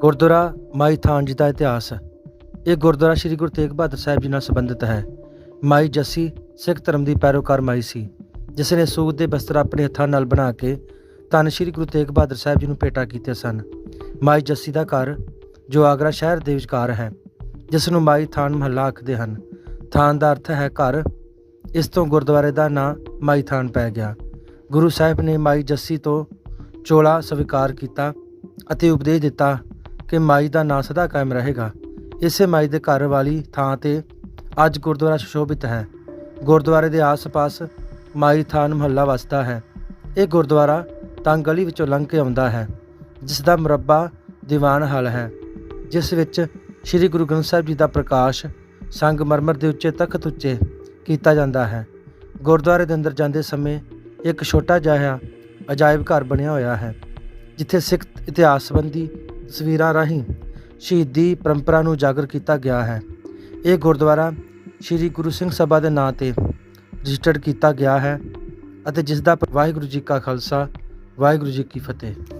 ਗੁਰਦੁਆਰਾ ਮਾਈ ਥਾਨ ਜੀ ਦਾ ਇਤਿਹਾਸ। ਇਹ ਗੁਰਦੁਆਰਾ ਸ੍ਰੀ ਗੁਰੂ ਤੇਗ ਬਹਾਦਰ ਸਾਹਿਬ ਜੀ ਨਾਲ ਸੰਬੰਧਿਤ ਹੈ। ਮਾਈ ਜੱਸੀ ਸਿੱਖ ਧਰਮ ਦੀ ਪੈਰੋਕਾਰ ਮਾਈ ਸੀ, ਜਿਸ ਨੇ ਸੂਤ ਦੇ ਬਸਤਰ ਆਪਣੇ ਹੱਥਾਂ ਨਾਲ ਬਣਾ ਕੇ ਧੰਨ ਸ੍ਰੀ ਗੁਰੂ ਤੇਗ ਬਹਾਦਰ ਸਾਹਿਬ ਜੀ ਨੂੰ ਭੇਟਾ ਕੀਤੇ ਸਨ। ਮਾਈ ਜੱਸੀ ਦਾ ਘਰ ਜੋ ਆਗਰਾ ਸ਼ਹਿਰ ਦੇ ਵਿਚਕਾਰ ਹੈ, ਜਿਸ ਨੂੰ ਮਾਈ ਥਾਨ ਮਹੱਲਾ ਆਖਦੇ ਹਨ। ਥਾਨ ਦਾ ਅਰਥ ਹੈ ਘਰ। ਇਸ ਤੋਂ ਗੁਰਦੁਆਰੇ ਦਾ ਨਾਂ ਮਾਈ ਥਾਨ ਪੈ ਗਿਆ। ਗੁਰੂ ਸਾਹਿਬ ਨੇ ਮਾਈ ਜੱਸੀ ਤੋਂ ਚੋਲਾ ਸਵੀਕਾਰ ਕੀਤਾ ਅਤੇ ਉਪਦੇਸ਼ ਦਿੱਤਾ ਕਿ ਮਾਈ ਦਾ ਨਾਂ ਸਦਾ ਕਾਇਮ ਰਹੇਗਾ। ਇਸੇ ਮਾਈ ਦੇ ਘਰ ਵਾਲੀ ਥਾਂ ਤੇ ਅੱਜ ਗੁਰਦੁਆਰਾ ਸੁਸ਼ੋਭਿਤ ਹੈ। ਗੁਰਦੁਆਰੇ ਦੇ ਆਸ-ਪਾਸ ਮਾਈ ਥਾਨ ਮਹੱਲਾ ਵਸਦਾ ਹੈ। ਇਹ ਗੁਰਦੁਆਰਾ ਤੰਗ ਗਲੀ ਵਿੱਚੋਂ ਲੰਘ ਕੇ ਆਉਂਦਾ ਹੈ, ਜਿਸ ਦਾ ਮੁਰੱਬਾ ਦੀਵਾਨ ਹਾਲ ਹੈ, ਜਿਸ ਵਿੱਚ ਸ੍ਰੀ ਗੁਰੂ ਗ੍ਰੰਥ ਸਾਹਿਬ ਜੀ ਦਾ ਪ੍ਰਕਾਸ਼ ਸੰਗਮਰਮਰ ਦੇ ਉੱਚੇ ਤਖਤ ਉੱਚੇ ਕੀਤਾ ਜਾਂਦਾ ਹੈ। ਗੁਰਦੁਆਰੇ ਦੇ ਅੰਦਰ ਜਾਂਦੇ ਸਮੇਂ ਇੱਕ ਛੋਟਾ ਜਿਹਾ ਅਜਾਇਬ ਘਰ ਬਣਿਆ ਹੋਇਆ ਹੈ, ਜਿੱਥੇ ਸਿੱਖ ਇਤਿਹਾਸ ਸੰਬੰਧੀ ਤਸਵੀਰਾਂ ਰਾਹੀਂ ਸ਼ਹੀਦੀ ਪਰੰਪਰਾ ਨੂੰ ਉਜਾਗਰ ਕੀਤਾ ਗਿਆ ਹੈ। ਇਹ ਗੁਰਦੁਆਰਾ ਸ੍ਰੀ ਗੁਰੂ ਸਿੰਘ ਸਭਾ ਦੇ ਨਾਂ ਤੇ ਰਜਿਸਟਰਡ ਕੀਤਾ ਗਿਆ ਹੈ ਅਤੇ ਜਿਸ ਦਾ ਵਾਹਿਗੁਰੂ ਜੀ ਕਾ ਖਾਲਸਾ, ਵਾਹਿਗੁਰੂ ਜੀ ਕੀ ਫਤਿਹ।